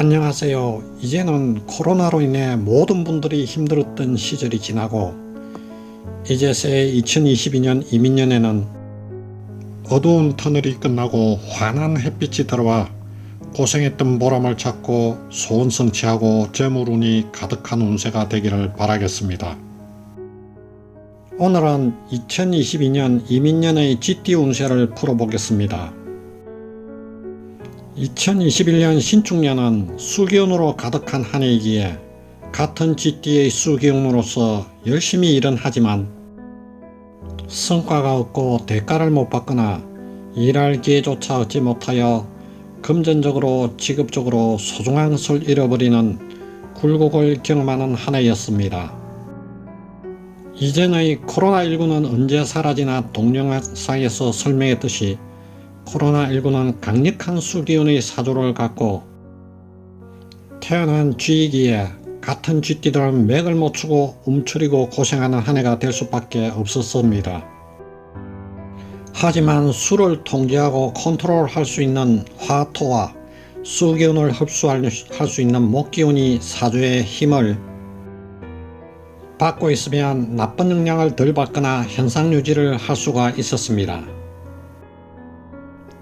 안녕하세요. 이제는 코로나로 인해 모든 분들이 힘들었던 시절이 지나고 이제 새 2022년 이민년에는 어두운 터널이 끝나고 환한 햇빛이 들어와 고생했던 보람을 찾고 소원 성취하고 재물운이 가득한 운세가 되기를 바라겠습니다. 오늘은 2022년 이민년의 GT 운세를 풀어보겠습니다. 2021년 신축년은 수기운으로 가득한 한 해이기에 같은 GT의 수기운으로서 열심히 일은 하지만 성과가 없고 대가를 못 받거나 일할 기회조차 얻지 못하여 금전적으로 직업적으로 소중한 것을 잃어버리는 굴곡을 경험하는 한 해였습니다. 이전의 코로나19는 언제 사라지나 동영상에서 설명했듯이 코로나19는 강력한 수기운의 사조를 갖고 태어난 쥐이기에 같은 쥐띠들은 맥을 못 추고 움츠리고 고생하는 한 해가 될 수밖에 없었습니다. 하지만 수를 통제하고 컨트롤할 수 있는 화토와 수기운을 흡수할 수 있는 목기운이 사주의 힘을 받고 있으면 나쁜 영향을 덜 받거나 현상 유지를 할 수가 있었습니다.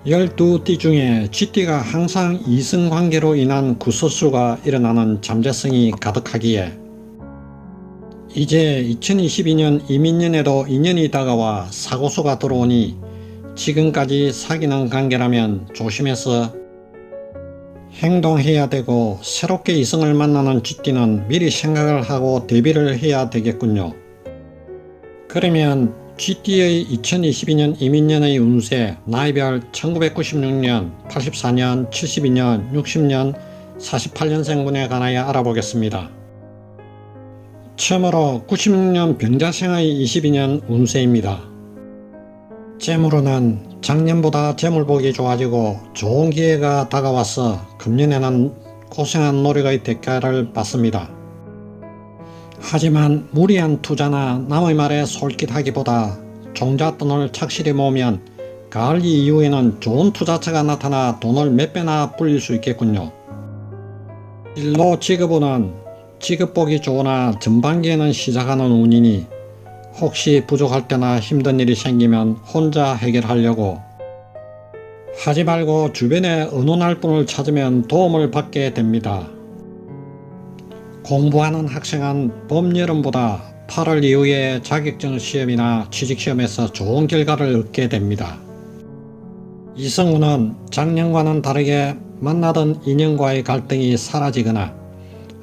12띠 중에 쥐띠가 항상 이승관계로 인한 구설수가 일어나는 잠재성이 가득하기에 이제 2022년 이민년에도 인연이 다가와 사고수가 들어오니 지금까지 사귀는 관계라면 조심해서 행동해야 되고 새롭게 이성을 만나는 쥐띠는 미리 생각을 하고 대비를 해야 되겠군요. 그러면 GT의 2022년 이민년의 운세 나이별 1996년, 84년, 72년, 60년, 48년생분에 관하여 알아보겠습니다. 처음으로 96년 병자생의 22년 운세입니다. 재물운은 작년보다 재물복이 좋아지고 좋은 기회가 다가와서 금년에는 고생한 노력의 대가를 받습니다. 하지만 무리한 투자나 남의 말에 솔깃하기보다 종잣돈을 착실히 모으면 가을 이후에는 좋은 투자처가 나타나 돈을 몇 배나 불릴 수 있겠군요. 일로 직업운은 직업복이 좋으나 전반기에는 시작하는 운이니 혹시 부족할 때나 힘든 일이 생기면 혼자 해결하려고 하지 말고 주변에 의논할 분을 찾으면 도움을 받게 됩니다. 공부하는 학생은 봄, 여름보다 8월 이후에 자격증 시험이나 취직시험에서 좋은 결과를 얻게 됩니다. 이성운은 작년과는 다르게 만나던 인연과의 갈등이 사라지거나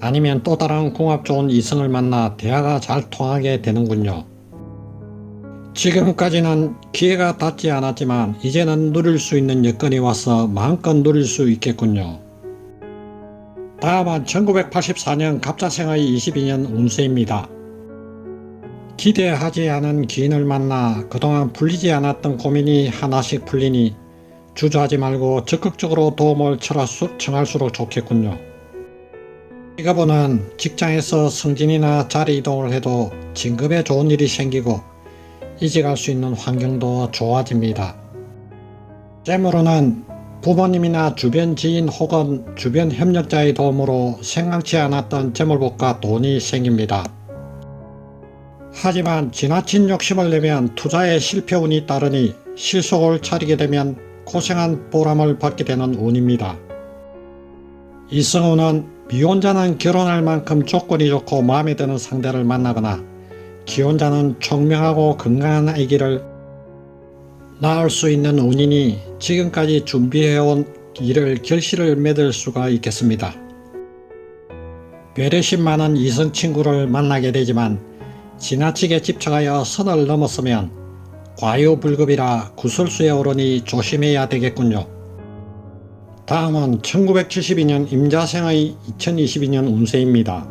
아니면 또 다른 궁합 좋은 이성을 만나 대화가 잘 통하게 되는군요. 지금까지는 기회가 닿지 않았지만 이제는 누릴 수 있는 여건이 와서 마음껏 누릴 수 있겠군요. 다음은 1984년 갑자생의 22년 운세입니다. 기대하지 않은 기인을 만나 그동안 풀리지 않았던 고민이 하나씩 풀리니 주저하지 말고 적극적으로 도움을 청할수록 좋겠군요. 직업은 직장에서 승진이나 자리 이동을 해도 진급에 좋은 일이 생기고 이직할 수 있는 환경도 좋아집니다. 재물은 부모님이나 주변 지인 혹은 주변 협력자의 도움으로 생각지 않았던 재물복과 돈이 생깁니다. 하지만 지나친 욕심을 내면 투자에 실패운이 따르니 실속을 차리게 되면 고생한 보람을 받게 되는 운입니다. 이성운은 미혼자는 결혼할 만큼 조건이 좋고 마음에 드는 상대를 만나거나 기혼자는 총명하고 건강한 아기를 낳을 수 있는 운이니 지금까지 준비해온 일을 결실을 맺을 수가 있겠습니다. 배려심 많은 이성 친구를 만나게 되지만 지나치게 집착하여 선을 넘었으면 과유불급이라 구설수에 오르니 조심해야 되겠군요. 다음은 1972년 임자생의 2022년 운세입니다.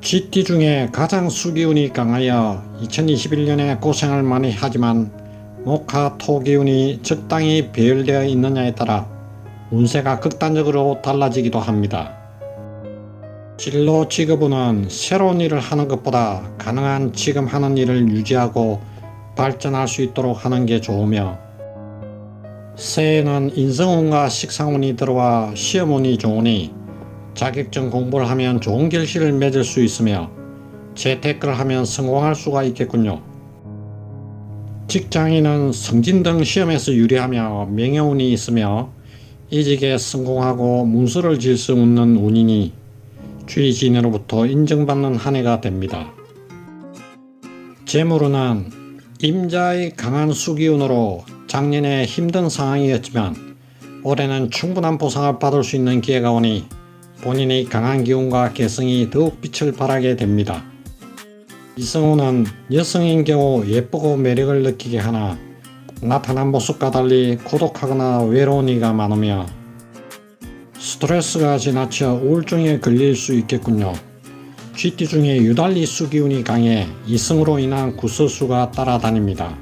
GT 중에 가장 수기운이 강하여 2021년에 고생을 많이 하지만 목화 토 기운이 적당히 배열되어 있느냐에 따라 운세가 극단적으로 달라지기도 합니다. 진로 직업운은 새로운 일을 하는 것보다 가능한 지금 하는 일을 유지하고 발전할 수 있도록 하는 게 좋으며 새해에는 인성운과 식상운이 들어와 시험운이 좋으니 자격증 공부를 하면 좋은 결실을 맺을 수 있으며 재테크를 하면 성공할 수가 있겠군요. 직장인은 승진 등 시험에서 유리하며 명예운이 있으며 이직에 성공하고 문서를 질수 있는 운이니 주의진으로부터 인정받는 한 해가 됩니다. 재물운은 임자의 강한 수기운으로 작년에 힘든 상황이었지만 올해는 충분한 보상을 받을 수 있는 기회가 오니 본인의 강한 기운과 개성이 더욱 빛을 발하게 됩니다. 이성우는 여성인 경우 예쁘고 매력을 느끼게 하나 나타난 모습과 달리 고독하거나 외로운 이가 많으며 스트레스가 지나쳐 우울증에 걸릴 수 있겠군요. 쥐띠 중에 유달리 수기운이 강해 이성으로 인한 구설수가 따라다닙니다.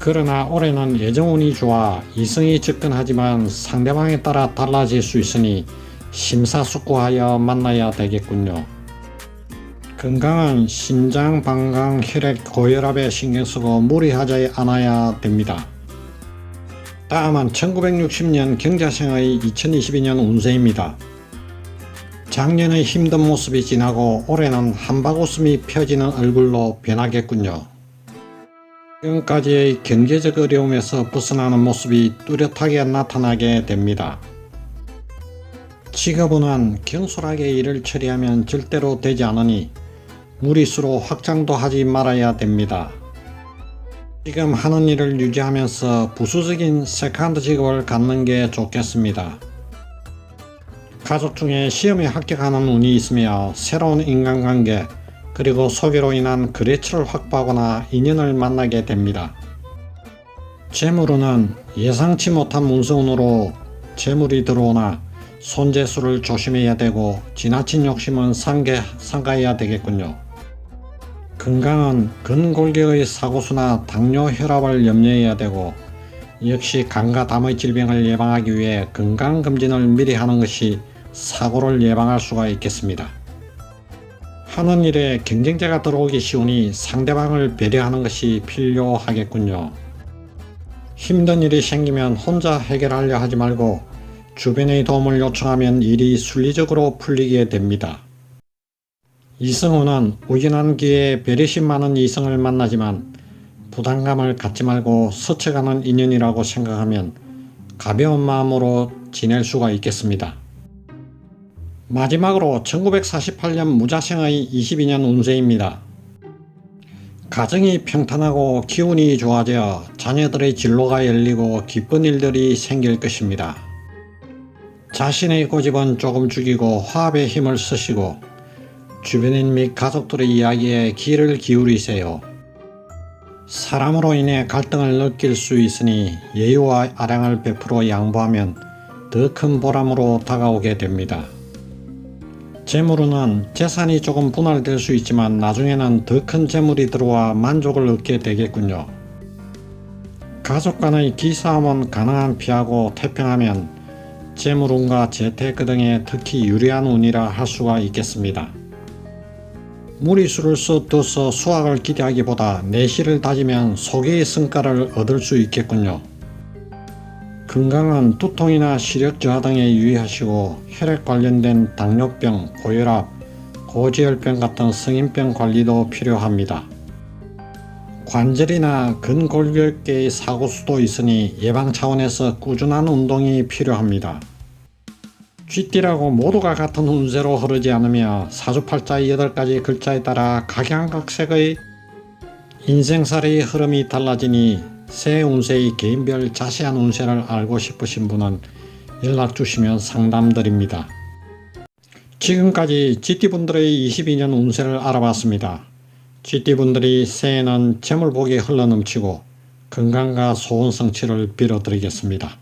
그러나 올해는 예정운이 좋아 이성이 접근하지만 상대방에 따라 달라질 수 있으니 심사숙고하여 만나야 되겠군요. 건강은 신장, 방광, 혈액, 고혈압에 신경 쓰고 무리하지 않아야 됩니다. 다음은 1960년 경자생의 2022년 운세입니다. 작년의 힘든 모습이 지나고 올해는 한바구음이 펴지는 얼굴로 변하겠군요. 지금까지의 경제적 어려움에서 벗어나는 모습이 뚜렷하게 나타나게 됩니다. 직업은 경솔하게 일을 처리하면 절대로 되지 않으니 무리수로 확장도 하지 말아야 됩니다. 지금 하는 일을 유지하면서 부수적인 세컨드 직업을 갖는 게 좋겠습니다. 가족 중에 시험에 합격하는 운이 있으며 새로운 인간관계 그리고 소개로 인한 거래처를 확보하거나 인연을 만나게 됩니다. 재물운은 예상치 못한 문서운으로 재물이 들어오나 손재수를 조심해야 되고 지나친 욕심은 상계, 상가해야 되겠군요. 건강은 근골격의 사고수나 당뇨 혈압을 염려해야 되고 역시 간과 담의 질병을 예방하기 위해 건강검진을 미리 하는 것이 사고를 예방할 수가 있겠습니다. 하는 일에 경쟁자가 들어오기 쉬우니 상대방을 배려하는 것이 필요하겠군요. 힘든 일이 생기면 혼자 해결하려 하지 말고 주변의 도움을 요청하면 일이 순리적으로 풀리게 됩니다. 이성우는 우연한 기회에 배려심 많은 이성을 만나지만 부담감을 갖지 말고 스쳐가는 인연이라고 생각하면 가벼운 마음으로 지낼 수가 있겠습니다. 마지막으로 1948년 무자생의 22년 운세입니다. 가정이 평탄하고 기운이 좋아져 자녀들의 진로가 열리고 기쁜 일들이 생길 것입니다. 자신의 고집은 조금 죽이고 화합의 힘을 쓰시고 주변인 및 가족들의 이야기에 귀를 기울이세요. 사람으로 인해 갈등을 느낄 수 있으니 예유와 아량을 베풀어 양보하면 더 큰 보람으로 다가오게 됩니다. 재물은 재산이 조금 분할될 수 있지만 나중에는 더 큰 재물이 들어와 만족을 얻게 되겠군요. 가족 간의 기싸움은 가능한 피하고 태평하면 재물운과 재테크 등에 특히 유리한 운이라 할 수가 있겠습니다. 무리수를 써둬서 수확을 기대하기보다 내실을 다지면 소개의 성과를 얻을 수 있겠군요. 건강은 두통이나 시력 저하 등에 유의하시고 혈액 관련된 당뇨병, 고혈압, 고지혈병 같은 성인병 관리도 필요합니다. 관절이나 근골격계의 사고수도 있으니 예방 차원에서 꾸준한 운동이 필요합니다. 쥐띠라고 모두가 같은 운세로 흐르지 않으며 사주팔자 8가지 글자에 따라 각양각색의 인생살의 흐름이 달라지니 새 운세의 개인별 자세한 운세를 알고 싶으신 분은 연락 주시면 상담드립니다. 지금까지 GT분들의 22년 운세를 알아봤습니다. GT분들이 새해는 재물복이 흘러넘치고 건강과 소원 성취를 빌어드리겠습니다.